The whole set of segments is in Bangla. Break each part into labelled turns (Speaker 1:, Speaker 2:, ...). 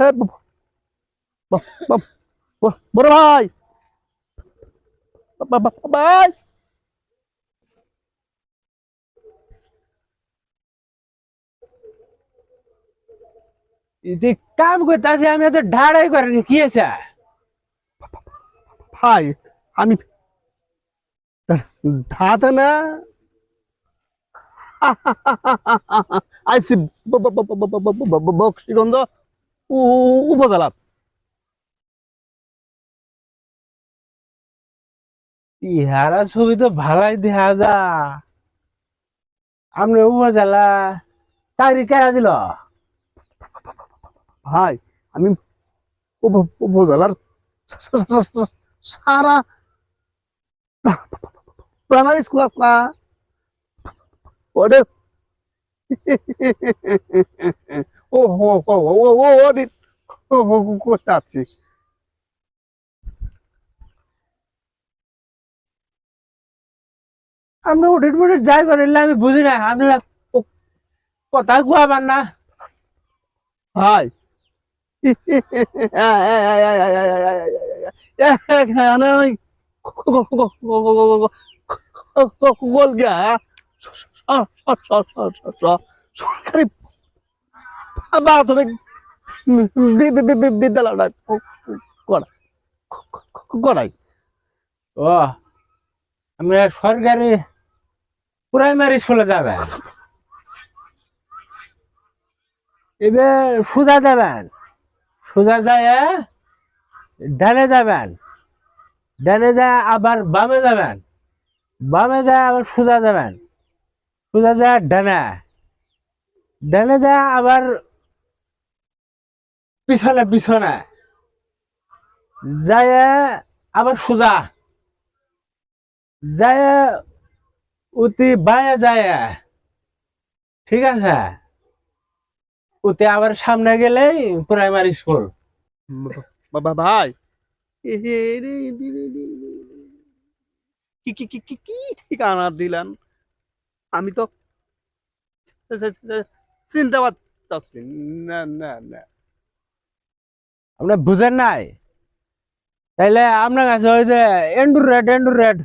Speaker 1: Hết một Bập bập काम को ताजे कर आई सी बब बब উপজেলা
Speaker 2: ইহারা ছবি তো ভালাই দেখা যা। আপনি উপজেলা, চাকরি কেনা দিল?
Speaker 1: ভাই, আমি উপ- উপজেলার সারা প্রাইমারি স্কুল আছে না? oh, oh, oh, oh, oh, what did oh, oh, cortarsi.
Speaker 2: আমরা ওটির মোটে যাই করে আমি বুঝি না আমরা কথা গুয়াবার না
Speaker 1: ভাই গোল গিয়া সরকারি প্রাথমিক বিদ্যালয়টা করাই
Speaker 2: ও আমি সরকারি প্রাইমারি স্কুলে যাবেন? এবার সোজা যাবেন। সোজা যায় ডানে যাবেন। ডানে যায় আবার বামে যাবেন। বামে যায় আবার সোজা যাবেন। সোজা যায় ডানে। ডানে যায় আবার পিছনে পিছনে। যায় আবার সোজা। যায় উতি বায়া যায়। ঠিক আছে? উতি আবার সামনে গেলেই প্রাইমারি স্কুল
Speaker 1: বাবা ভাই। কি কি কি কি কি ঠিকানা দিলেন? আমি তো চিন্তা পারতাছি না না না
Speaker 2: আপনি বুঝেন নাই তাইলে আপনার কাছে ওই যে এন্ডুর রেড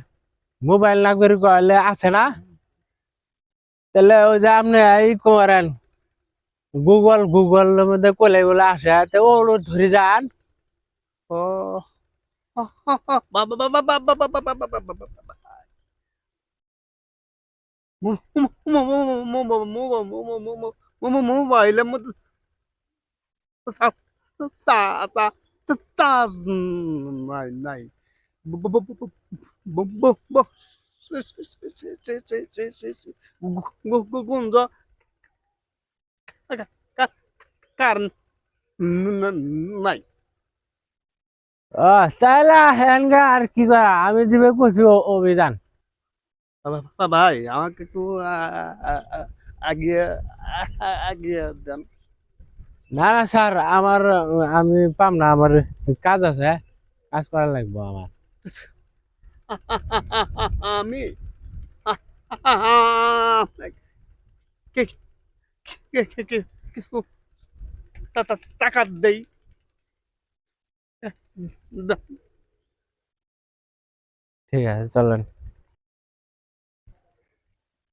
Speaker 2: মোবাইল না করে কলে আছে না তাহলে ওই যে আপনি এই করেন গুগল গুগল মধ্যে কলে বলে আসে তো ওগুলো ধরে যান
Speaker 1: ও বাবা বাবা বাবা বাবা বাবা বাবা মোবাইলের মধ্যে চার্জ নাই নাই গুঞ্জ কারণ নাই
Speaker 2: ও তাহলে হেনগা আর কি করা আমি যাবে করছি ও- অভিযান
Speaker 1: বাবা ভাই আমাকে একটু আ- আ- আ- আগিয়ে আ- আগিয়ে দেন
Speaker 2: না না স্যার আমার আমি পাম না আমার কাজ আছে কাজ করা লাগবে আমার
Speaker 1: আমি কে- কে- কে- কে- কিছু টা- টা- টাকা দেই
Speaker 2: ঠিক আছে চলেন